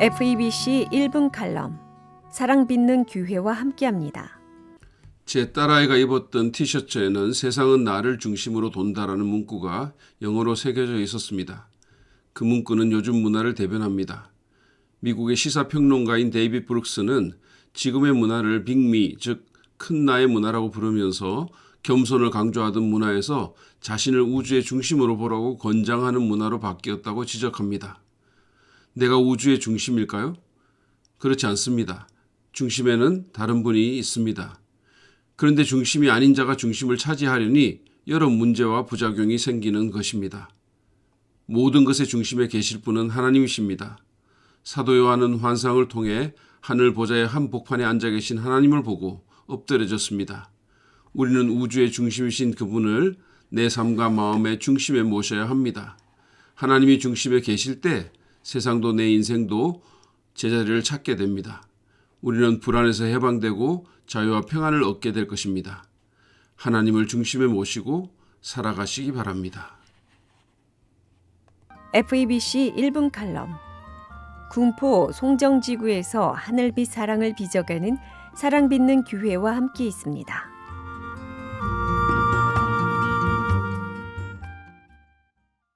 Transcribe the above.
FEBC 1분 칼럼 사랑 빚는 교회와 함께합니다. 제 딸아이가 입었던 티셔츠에는 세상은 나를 중심으로 돈다라는 문구가 영어로 새겨져 있었습니다. 그 문구는 요즘 문화를 대변합니다. 미국의 시사평론가인 데이빗 브룩스는 지금의 문화를 빅미, 즉 큰 나의 문화라고 부르면서 겸손을 강조하던 문화에서 자신을 우주의 중심으로 보라고 권장하는 문화로 바뀌었다고 지적합니다. 내가 우주의 중심일까요? 그렇지 않습니다. 중심에는 다른 분이 있습니다. 그런데 중심이 아닌 자가 중심을 차지하려니 여러 문제와 부작용이 생기는 것입니다. 모든 것의 중심에 계실 분은 하나님이십니다. 사도 요한은 환상을 통해 하늘 보좌의 한 복판에 앉아 계신 하나님을 보고 엎드려졌습니다. 우리는 우주의 중심이신 그분을 내 삶과 마음의 중심에 모셔야 합니다. 하나님이 중심에 계실 때 세상도 내 인생도 제자리를 찾게 됩니다. 우리는 불안에서 해방되고 자유와 평안을 얻게 될 것입니다. 하나님을 중심에 모시고 살아가시기 바랍니다. FEBC 1분 칼럼 군포 송정지구에서 하늘빛 사랑을 빚어가는 사랑 빚는 교회와 함께 있습니다.